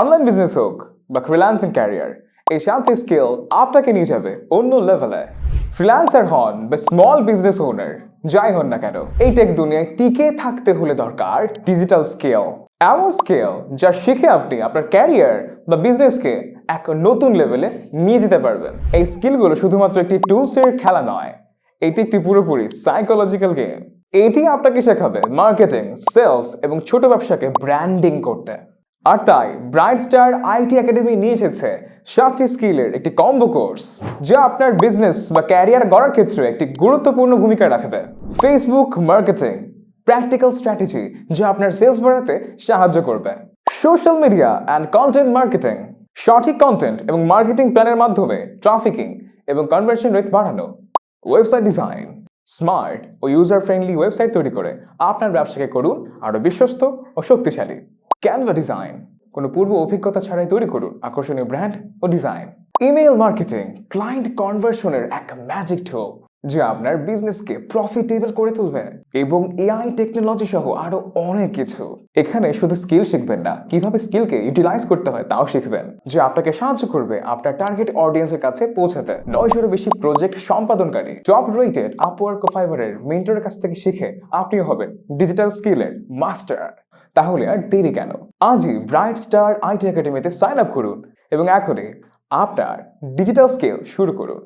Online business হোক বা freelancing career এই সাতটি স্কিল আপনাকে নিয়ে যাবে অন্য লেভেলে ফ্রিল্যান্সার হন বা স্মল বিজনেস ওনার যাই হন না কেন, এই টেক দুনিয়ায় টিকে থাকতে হলে দরকার ডিজিটাল স্কিল এমন স্কিল যা শিখে আপনি আপনার ক্যারিয়ার বা বিজনেসকে এক নতুন লেভেলে নিয়ে যেতে পারবেন। এই স্কিলগুলো শুধুমাত্র একটি টুলসের খেলা নয়, এটি একটি পুরোপুরি সাইকোলজিক্যাল গেম এটি আপনাকে শেখাবে মার্কেটিং সেলস এবং ছোট ব্যবসাকে ব্র্যান্ডিং করতে। আর তাই ব্রাইট স্টার আইটি একাডেমি নিয়ে এসেছে সাতটি স্কিলের একটি কম্বো কোর্স যা আপনার বিজনেস বা ক্যারিয়ার গড়ার ক্ষেত্রে একটি গুরুত্বপূর্ণ ভূমিকা রাখবে। ফেসবুক মার্কেটিং প্র্যাকটিক্যাল স্ট্র্যাটেজি যা আপনার সেলস বাড়াতে সাহায্য করবে। Social media and content marketing সঠিক কন্টেন্ট এবং মার্কেটিং প্ল্যানের মাধ্যমে ট্রাফিকিং এবং কনভার্সন রেট বাড়ানো। ওয়েবসাইট ডিজাইন স্মার্ট ও ইউজার ফ্রেন্ডলি ওয়েবসাইট তৈরি করে আপনার ব্যবসাকে করুন আরও বিশ্বস্ত ও শক্তিশালী। ক্যানভা ডিজাইন কোনো পূর্ব অভিজ্ঞতা ছাড়াই তৈরি করুন আকর্ষণীয় ব্র্যান্ড ও ডিজাইন ইমেল মার্কেটিং ক্লায়েন্ট কনভার্সনের এক ম্যাজিক ঠোক যা আপনার বিজনেসকে প্রফিটেবল করে তুলবে এবং এআই টেকনোলজি সহ আরও অনেক কিছু। এখানে শুধু স্কিল শিখবেন না, কীভাবে স্কিলকে ইউটিলাইজ করতে হয় তাও শিখবেন, যা আপনাকে সাহায্য করবে আপনার টার্গেট অডিয়েন্সের কাছে পৌঁছাতে। নয়শোরও বেশি প্রজেক্ট সম্পাদনকারী টপ রেটেড আপওয়ার্ক ফাইবারের মেন্টরের কাছ থেকে শিখে আপনিও হবেন ডিজিটাল স্কিলের মাস্টার তাহলে আর দেরি কেন? আজই ব্রাইট স্টার আইটি একাডেমিতে সাইন আপ করুন এবং এখনই আপনার ডিজিটাল স্কেল শুরু করুন।